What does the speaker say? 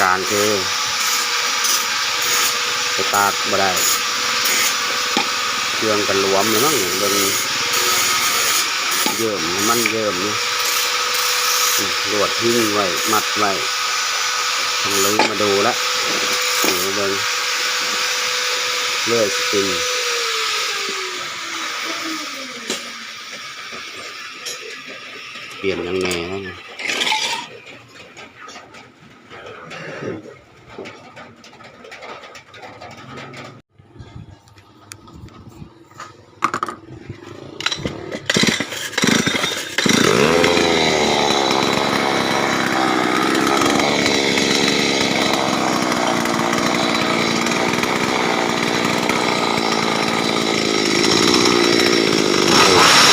การคือไปตากบ่ได้เครื่องกันหลวมเลยมั้งเบิ่งเยิ่มมันเยิ่มนี่รวดทิ้งไว้มัดไว้ทำลืมมาดูละดูเบิ่งเลื่อยสปริงเปลี่ยนยังไงนะ Thank you.